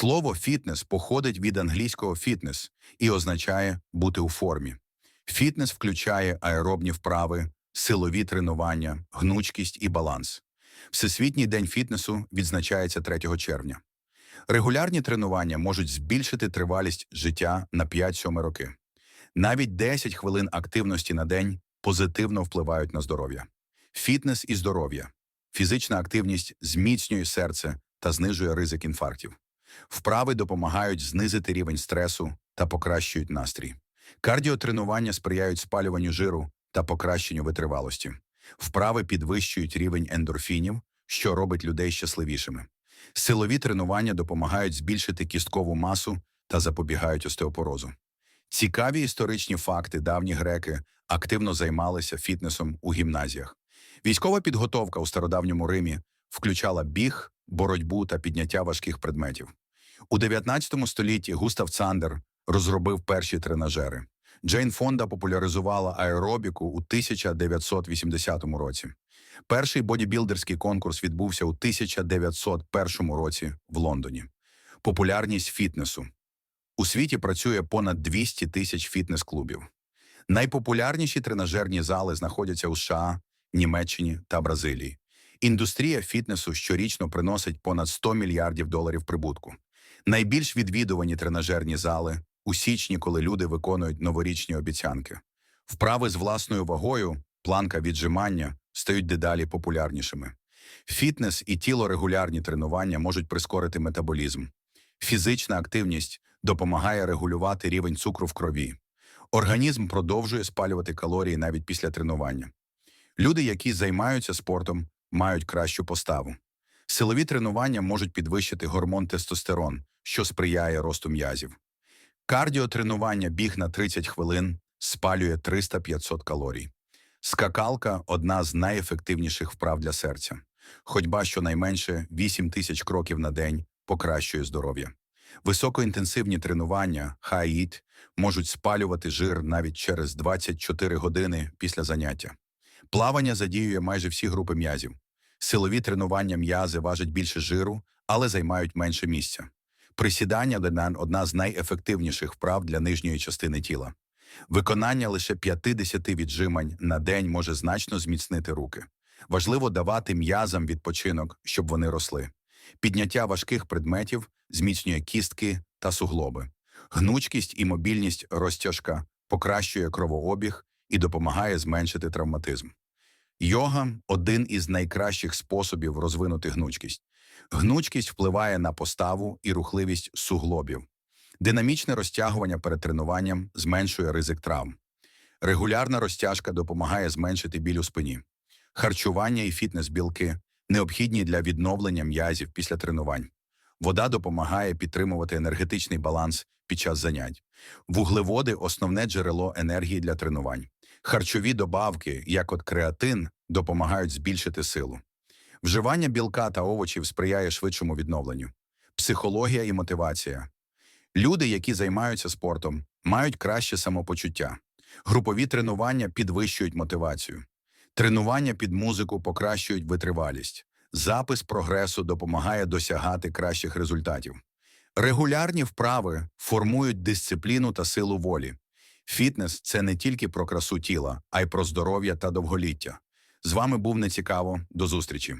Слово фітнес походить від англійського фітнес і означає бути у формі. Фітнес включає аеробні вправи, силові тренування, гнучкість і баланс. Всесвітній день фітнесу відзначається 3 червня. Регулярні тренування можуть збільшити тривалість життя на 5-7 роки. Навіть 10 хвилин активності на день позитивно впливають на здоров'я. Фітнес і здоров'я. Фізична активність зміцнює серце та знижує ризик інфарктів. Вправи допомагають знизити рівень стресу та покращують настрій. Кардіотренування сприяють спалюванню жиру та покращенню витривалості. Вправи підвищують рівень ендорфінів, що робить людей щасливішими. Силові тренування допомагають збільшити кісткову масу та запобігають остеопорозу. Цікаві історичні факти давні греки активно займалися фітнесом у гімназіях. Військова підготовка у стародавньому Римі включала біг, боротьбу та підняття важких предметів. У 19 столітті Густав Цандер розробив перші тренажери. Джейн Фонда популяризувала аеробіку у 1980 році. Перший бодібілдерський конкурс відбувся у 1901 році в Лондоні. Популярність фітнесу. У світі працює понад 200 тисяч фітнес-клубів. Найпопулярніші тренажерні зали знаходяться у США, Німеччині та Бразилії. Індустрія фітнесу щорічно приносить понад 100 мільярдів доларів прибутку. Найбільш відвідувані тренажерні зали у січні, коли люди виконують новорічні обіцянки. Вправи з власною вагою, планка віджимання стають дедалі популярнішими. Фітнес і тілорегулярні тренування можуть прискорити метаболізм. Фізична активність допомагає регулювати рівень цукру в крові. Організм продовжує спалювати калорії навіть після тренування. Люди, які займаються спортом, мають кращу поставу. Силові тренування можуть підвищити гормон тестостерон, що сприяє росту м'язів. Кардіотренування біг на 30 хвилин спалює 300-500 калорій. Скакалка одна з найефективніших вправ для серця. Ходьба щонайменше 8 тисяч кроків на день покращує здоров'я. Високоінтенсивні тренування high-EAT, можуть спалювати жир навіть через 24 години після заняття. Плавання задіює майже всі групи м'язів. Силові тренування м'язи важать більше жиру, але займають менше місця. Присідання – одна з найефективніших вправ для нижньої частини тіла. Виконання лише 50 віджимань на день може значно зміцнити руки. Важливо давати м'язам відпочинок, щоб вони росли. Підняття важких предметів зміцнює кістки та суглоби. Гнучкість і мобільність розтяжка покращує кровообіг і допомагає зменшити травматизм. Йога один із найкращих способів розвинути гнучкість. Гнучкість впливає на поставу і рухливість суглобів. Динамічне розтягування перед тренуванням зменшує ризик травм. Регулярна розтяжка допомагає зменшити біль у спині. Харчування і фітнес-білки необхідні для відновлення м'язів після тренувань. Вода допомагає підтримувати енергетичний баланс під час занять. Вуглеводи основне джерело енергії для тренувань. Харчові добавки, як от креатин, допомагають збільшити силу. Вживання білка та овочів сприяє швидшому відновленню. Психологія і мотивація. Люди, які займаються спортом, мають краще самопочуття. Групові тренування підвищують мотивацію. Тренування під музику покращують витривалість. Запис прогресу допомагає досягати кращих результатів. Регулярні вправи формують дисципліну та силу волі. Фітнес це не тільки про красу тіла, а й про здоров'я та довголіття. З вами був нецікаво. До зустрічі.